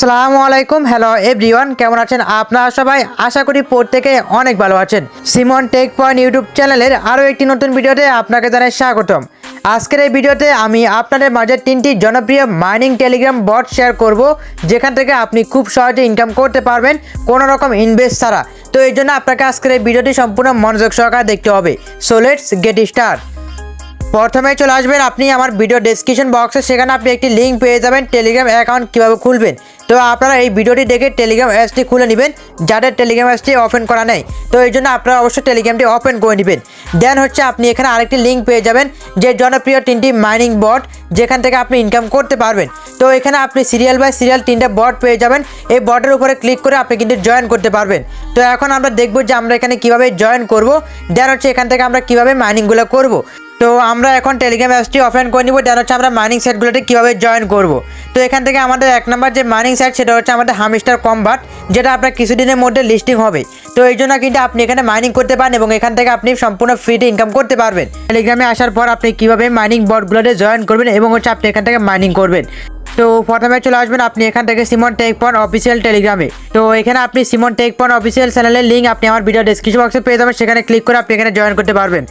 আসসালামু আলাইকুম hello everyone কেমন আছেন আপনারা সবাই? আশা করি প্রত্যেকে অনেক ভালো আছেন। সিমন টেক পয়েন্ট ইউটিউব চ্যানেলের আরও একটি নতুন ভিডিওতে আপনাকে জানাই স্বাগতম। আজকের এই ভিডিওতে আমি আপনাদের মাঝে তিনটি জনপ্রিয় মাইনিং টেলিগ্রাম বট শেয়ার করব, যেখান থেকে আপনি খুব সহজে ইনকাম করতে পারবেন কোনো রকম ইনভেস্ট ছাড়া। তো এই জন্য আপনাকে আজকের এই ভিডিওটি সম্পূর্ণ মনোযোগ সহকারে দেখতে হবে। সো লেটস গেট স্টার্ট প্রথমে চলে আসবেন আপনি আমার ভিডিও ডেসক্রিপশন বক্সে সেখানে আপনি একটি লিঙ্ক পেয়ে যাবেন টেলিগ্রাম অ্যাকাউন্ট কীভাবে খুলবেন। তো আপনারা এই ভিডিওটি দেখে টেলিগ্রাম অ্যাপসটি খুলে নেবেন, যাদের টেলিগ্রাম অ্যাপসটি ওপেন করা নেই। তো এই জন্য আপনারা অবশ্যই টেলিগ্রামটি ওপেন করে নেবেন। দেন হচ্ছে আপনি এখানে আরেকটি লিঙ্ক পেয়ে যাবেন, যে জনপ্রিয় তিনটি মাইনিং বট যেখান থেকে আপনি ইনকাম করতে পারবেন। তো এখানে আপনি সিরিয়াল বাই সিরিয়াল তিনটা বট পেয়ে যাবেন। এই বটের উপরে ক্লিক করে আপনি কিন্তু জয়েন করতে পারবেন। তো এখন আমরা দেখব যে আমরা এখানে কীভাবে জয়েন করব। দেন হচ্ছে এখান থেকে আমরা কীভাবে মাইনিংগুলো করব। তো আমরা এখন টেলিগ্রাম অ্যাপসটি ওপেন করে নিব। দেন হচ্ছে আমরা মাইনিং সাইটগুলোতে কীভাবে জয়েন করব। তো এখান থেকে আমাদের এক নম্বর যে মাইনিং সাইট সেটা হচ্ছে আমাদের হামিস্টার কমবার্ট যেটা আপনার কিছুদিনের মধ্যে লিস্টিং হবে। তো এই জন্য কিন্তু আপনি এখানে মাইনিং করতে পারেন এবং এখান থেকে আপনি সম্পূর্ণ ফ্রিতে ইনকাম করতে পারবেন। টেলিগ্রামে আসার পর আপনি কীভাবে মাইনিং বোর্ডগুলোতে জয়েন করবেন এবং হচ্ছে আপনি এখান থেকে মাইনিং করবেন। তো প্রথমে চলে আসবেন আপনি এখান থেকে সিমন টেক পন অফিসিয়াল টেলিগ্রামে তো এখানে আপনি সিমন টেক পন অফিসিয়াল চ্যানেলের লিঙ্ক আপনি আমার ভিডিও ডেসক্রিপশন বক্সে পেয়ে যাবেন। সেখানে ক্লিক করে আপনি এখানে জয়েন করতে পারবেন।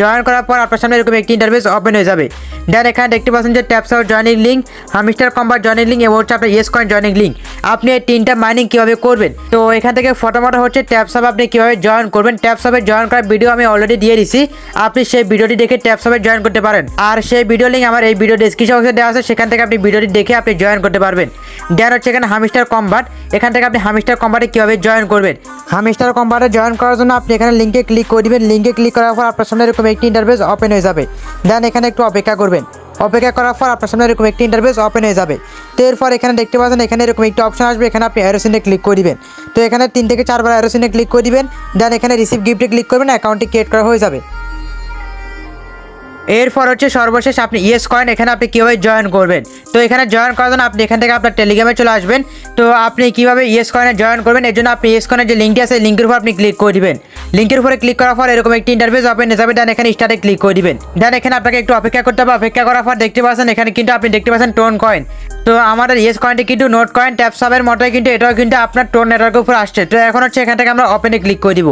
জয়েন করার পর আপনার সামনে এরকম একটি ইন্টারভিউস ওপেন হয়ে যাবে। দেন এখানে দেখতে পাচ্ছেন যে Tapswap joining link Hamster Kombat joining link এবং হচ্ছে আপনার ইয়েস কয়েন জয়নিং লিঙ্ক আপনি এই তিনটা মাইনিং কীভাবে করবেন? তো এখান থেকে ফটোমটো হচ্ছে ট্যাপস আপ আপনি কীভাবে জয়েন করবেন? ট্যাপস আপে জয়েন করার ভিডিও আমি অলরেডি দিয়ে দিছি। আপনি সেই ভিডিওটি দেখে ট্যাপস আপে জয়েন করতে পারেন। আর সেই ভিডিও লিঙ্ক আমার এই ভিডিও ডেসক্রিপশন বক্সে দেওয়া আছে। সেখান থেকে আপনি ভিডিওটি দেখে আপনি জয়েন করতে পারবেন। দেন হচ্ছে এখানে হামিস্টার কম্বাট এখান থেকে আপনি হামিস্টার কম্বাটে কীভাবে জয়েন করবেন? হামিস্টার কম্বাটে জয়েন করার জন্য আপনি এখানে লিঙ্কে ক্লিক করে দিবেন। লিঙ্কে ক্লিক করার পর আপনার সামনে এরকম একটি ইন্টারফেস ওপেন হয়ে যাবে। দেন এখানে একটু অপেক্ষা করবেন। অপেক্ষা করার পর আপনার সামনে এরকম একটি ইন্টারফেস ওপেন হয়ে যাবে। তো এরপর এখানে দেখতে পাচ্ছেন, এখানে এরকম একটি অপশন আসবে। এখানে আপনি অ্যারোসিনে ক্লিক করে দিবেন। তো এখানে তিন থেকে চারবার অ্যারোসিনে ক্লিক করে দিবেন। দেন এখানে রিসিভ গিফটে ক্লিক করবেন। অ্যাকাউন্টটি ক্রিয়েট করা হয়ে যাবে। এরপর হচ্ছে সর্বশেষ আপনি ইয়েস কয়েন এখানে আপনি কীভাবে জয়েন করবেন? তো এখানে জয়েন করার জন্য আপনি এখান থেকে আপনার টেলিগ্রামে চলে আসবেন। তো আপনি কীভাবে ইয়েস কয়েনে জয়েন করবেন, এর জন্য আপনি ইয়েস কয়েনের যে লিঙ্কটি আছে লিঙ্কের উপর আপনি ক্লিক করে দিবেন। লিঙ্কের উপরে ক্লিক করার পর এরকম একটি ইন্টারভিউ হয়ে যাবে দেন এখানে স্টার্টে ক্লিক করে দিবেন। দেন এখানে আপনাকে একটু অপেক্ষা করতে হবে, অপেক্ষা করার পর দেখতে পাচ্ছেন এখানে কিন্তু আপনি দেখতে পাচ্ছেন টোন কয়েন তো আমাদের ইয়েস কয়েনটি কিন্তু নোট কয়েন ট্যাপ সাবের মতোই কিন্তু এটাও কিন্তু আপনার টোন নেটওয়ার্কের উপর আসছে। তো এখন হচ্ছে এখান থেকে আমরা ওপেনে ক্লিক করে দিব।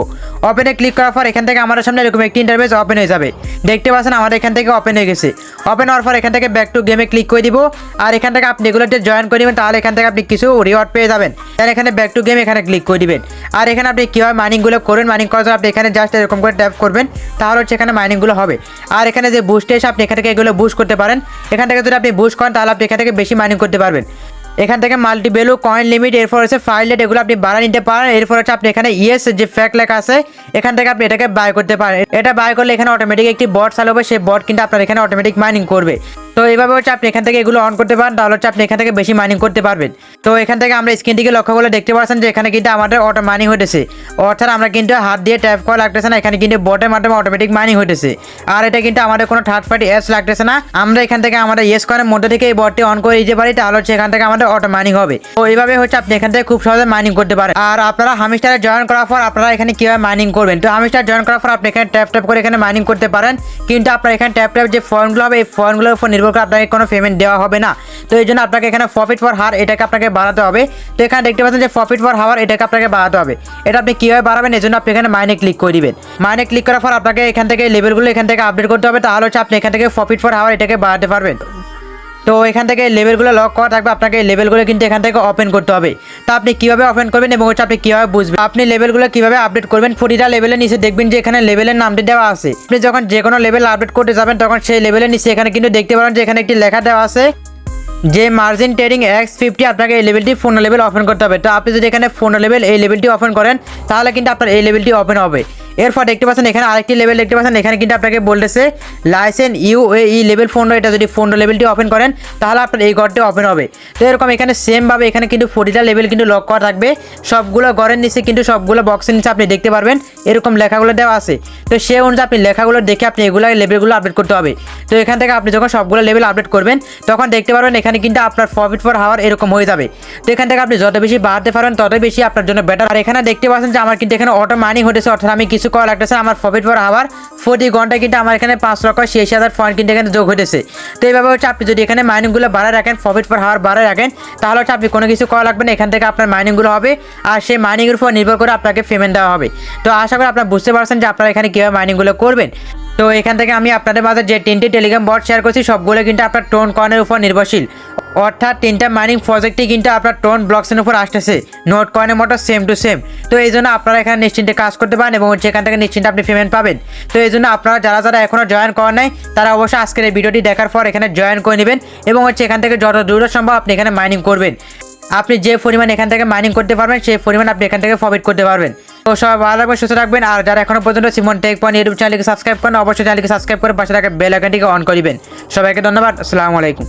ওপেনে ক্লিক করার পর এখান থেকে আমাদের সামনে এরকম একটি ইন্টারভেস ওপেন হয়ে যাবে। দেখতে পাচ্ছেন আমাদের এখান থেকে ওপেন হয়ে গেছে। ওপেন হওয়ার পর এখান থেকে ব্যাক টু গেমে ক্লিক করে দিব। আর এখান থেকে আপনি এগুলোতে জয়েন করে নেবেন, তাহলে এখান থেকে আপনি কিছু রিওয়ার্ড পেয়ে যাবেন। তাহলে এখানে ব্যাক টু গেম এখানে ক্লিক করে দিবেন। আর এখানে আপনি কীভাবে মাইনিংগুলো করবেন মাইনিং করার জন্য আপনি এখানে জাস্ট এরকম করে ট্যাপ করবেন, তাহলে হচ্ছে এখানে মাইনিংগুলো হবে। আর এখানে যে বুস্টে এসে আপনি এখান থেকে এগুলো বুস্ট করতে পারেন। এখান থেকে যদি আপনি বুস্ট করেন, তাহলে আপনি এখান থেকে বেশি মাইনিং করতে পারবেন। এখান থেকে মাল্টি ভ্যালু কয়েন লিমিট এরপর হচ্ছে ফাইল রেট এগুলো আপনি বাড়া নিতে পারেন। এরপর হচ্ছে আপনি এখানে ইয়েস যে ফ্যাক লেখা আছে, এখান থেকে আপনি এটাকে বাই করতে পারেন। এটা বাই করলে এখানে অটোমেটিক একটি বট চালু হবে। সেই বট কিন্তু আপনার এখানে অটোমেটিক মাইনিং করবে। তো এইভাবে হচ্ছে আপনি এখান থেকে এগুলো অন করতে পারেন, তাহলে হচ্ছে আপনি এখান থেকে বেশি মাইনিং করতে পারবেন। তো এখান থেকে আমরা স্ক্রিনটিকে লক্ষ্য করলে দেখতে পাচ্ছেন যে এখানে কিন্তু আমাদের অটো মাইনিং হতেছে অর্থাৎ আমরা কিন্তু হাত দিয়ে ট্যাপ করা লাগতেছে না, এখানে কিন্তু বটের মাধ্যমে অটোমেটিক মাইনিং হতেছে আর এটা কিন্তু আমাদের কোনো থার্ড পার্টি অ্যাপস লাগতেছে না। আমরা এখান থেকে আমাদের ইয়েস কয়েনের মধ্যে থেকে এই বটটি অন করে দিতে পারি, তাহলে হচ্ছে এখান থেকে আমাদের অটো মাইনিং হবে। তো এইভাবে হচ্ছে আপনি এখান থেকে খুব সহজে মাইনিং করতে পারেন। আর আপনারা হামিস্টারে জয়েন করার পর আপনারা এখানে কীভাবে মাইনিং করবেন? তো হামিস্টার জয়েন করার পর আপনি এখানে ট্যাপ ট্যাপ করে এখানে মাইনিং করতে পারেন। কিন্তু আপনার এখানে ট্যাপ ট্যাপ যে ফর্মগুলো হবে, এই ফর্মগুলোর উপর নির্ভর করে আপনাকে কোনো পেমেন্ট দেওয়া হবে না। তো এই জন্য আপনাকে এখানে প্রফিট ফর হার এটাকে আপনাকে বাড়াতে হবে। তো এখানে দেখতে পাচ্ছেন যে প্রফিট ফর হাওয়ার এটাকে আপনাকে বাড়াতে হবে। এটা আপনি কীভাবে বাড়াবেন? এই জন্য আপনি এখানে মাইনে ক্লিক করে দিবেন। মাইনে ক্লিক করার পর আপনাকে এখান থেকে লেভেলগুলো এখান থেকে আপডেট করতে হবে। তাহলে হচ্ছে আপনি এখান থেকে প্রফিট ফর হাওয়ার এটাকে বাড়াতে পারবেন। তো এখান থেকে লেভেলগুলো লক করা থাকবে, আপনাকে লেভেলগুলো কিন্তু এখান থেকে ওপেন করতে হবে। তো আপনি কীভাবে ওপেন করবেন এবং হচ্ছে আপনি কীভাবে বুঝবেন? আপনি লেভেলগুলো কীভাবে আপডেট করবেন, প্রতিটা লেভেলের নিচে দেখবেন যে এখানে লেভেলের নামটি দেওয়া আছে। আপনি যখন যে কোনো লেভেল আপডেট করতে যাবেন, তখন সেই লেভেলের নিচে এখানে কিন্তু দেখতে পারেন যে এখানে একটি লেখা দেওয়া আছে যে মার্জিন ট্রেডিং এক্স ফিফটি আপনাকে এই লেভেলটি ফোন লেভেল ওপেন করতে হবে। তো আপনি যদি এখানে ফোন লেভেল এই লেভেলটি ওপেন করেন, তাহলে কিন্তু আপনার এই লেভেলটি ওপেন হবে। এরপর দেখতে পাচ্ছেন এখানে আরেকটি লেভেল দেখতে পাচ্ছেন, এখানে কিন্তু আপনাকে বলতেছে লাইসেন্স ইউ ই লেভেল ফোন এটা যদি ফোন লেভেলটি ওপেন করেন, তাহলে আপনার এই ঘরটি ওপেন হবে। তো এরকম এখানে সেমভাবে এখানে কিন্তু ফোর্টিটা লেভেল কিন্তু লক করা থাকবে। সবগুলো ঘরের নিচে কিন্তু সবগুলো বক্সের নিচে আপনি দেখতে পারবেন, এরকম লেখাগুলো দেওয়া আছে। তো সে অনুযায়ী আপনি লেখাগুলো দেখে আপনি এগুলো লেভেলগুলো আপডেট করতে হবে। তো এখান থেকে আপনি যখন সবগুলো লেভেল আপডেট করবেন, তখন দেখতে পারবেন এখানে কিন্তু আপনার প্রফিট ফর হাওয়ার এরকম হয়ে যাবে। তো এখান থেকে আপনি যত বেশি বাড়াতে পারেন তত বেশি আপনার জন্য বেটার আর এখানে দেখতে পাচ্ছেন যে আমার কিন্তু এখানে অটো মাইনিং হতেছে, অর্থাৎ আমি কিছু কল লাগতেছে আমার প্রফিট পর আবার প্রতি ঘন্টায় কিন্তু আমার এখানে পাঁচ লক্ষ ছিয়াশি হাজার পয়েন্ট কিন্তু এখানে যোগ হতেছে তো এইভাবে হচ্ছে আপনি যদি এখানে মাইনিংগুলো বাড়ায় রাখেন প্রফিট পর হাওয়ার বাড়ায় রাখেন, তাহলে হচ্ছে আপনি কোনো কিছু করা লাগবে না। এখান থেকে আপনার মাইনিংগুলো হবে আর সেই মাইনিংয়ের উপর নির্ভর করে আপনাকে পেমেন্ট দেওয়া হবে। তো আশা করি আপনার বুঝতে পারছেন যে আপনারা এখানে কীভাবে মাইনিংগুলো করবেন। তো এখান থেকে আমি আপনাদের মাঝে যে তিনটি টেলিগ্রাম বট শেয়ার করছি, সবগুলো কিন্তু আপনার টোন কয়েনের উপর নির্ভরশীল। অর্থাৎ তিনটা মাইনিং প্রজেক্টই কিন্তু আপনার টোন ব্লকসের উপর আসতেছে। নোট কয়েনের মতো সেম টু সেম তো এই জন্য আপনারা এখানে নিশ্চিন্তে কাজ করতে পারেন এবং এখান থেকে নিশ্চিন্তে আপনি পেমেন্ট পাবেন। তো এই জন্য আপনারা যারা যারা এখনও জয়েন করেন নাই, তারা অবশ্যই আজকের এই ভিডিওটি দেখার পর এখানে জয়েন করে নেবেন এবং হচ্ছে এখান থেকে যত দূর সম্ভব আপনি এখানে মাইনিং করবেন। আপনি যে পরিমাণ এখান থেকে মাইনিং করতে পারবেন, সেই পরিমাণ আপনি এখান থেকে প্রফিট করতে পারবেন। তো সবাই ভালো রাখবেন সুস্থ রাখবেন আর যারা এখনও পর্যন্ত সিমন টেক পয়েন্ট ইউটিউব চ্যানেলকে সাবস্ক্রাইব করেন অবশ্যই চ্যানেলকে সাবস্ক্রাইব করে পাশে থাকা বেল আইকনটিকে অন করিবেন সবাইকে ধন্যবাদ, আসসালামু আলাইকুম।